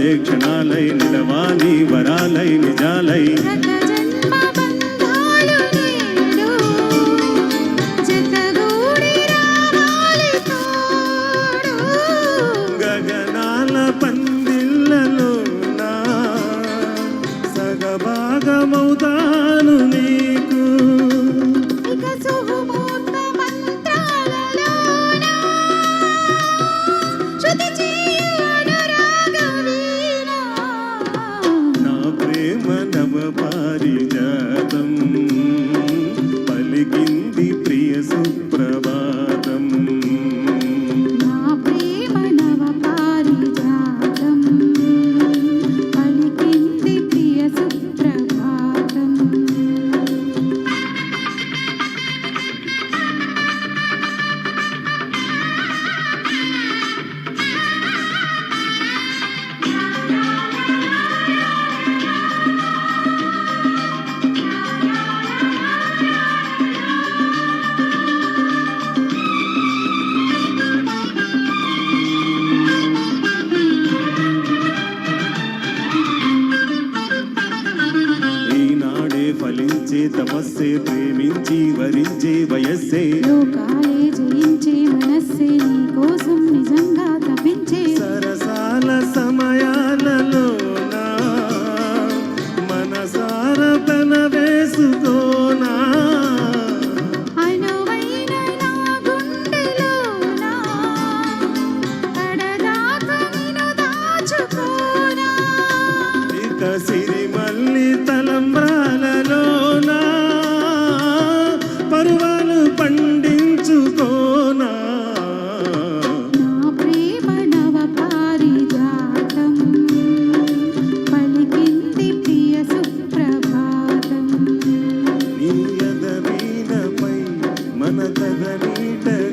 क्षणालय निलवाली वराल निजालय। మనస్సే ప్రేమించి వరించే వయస్సే. లోకాలే జయించే మనస్సే నీ నిజంగా తప్పించే సరసాల సమయాలలో మనసార తన See விட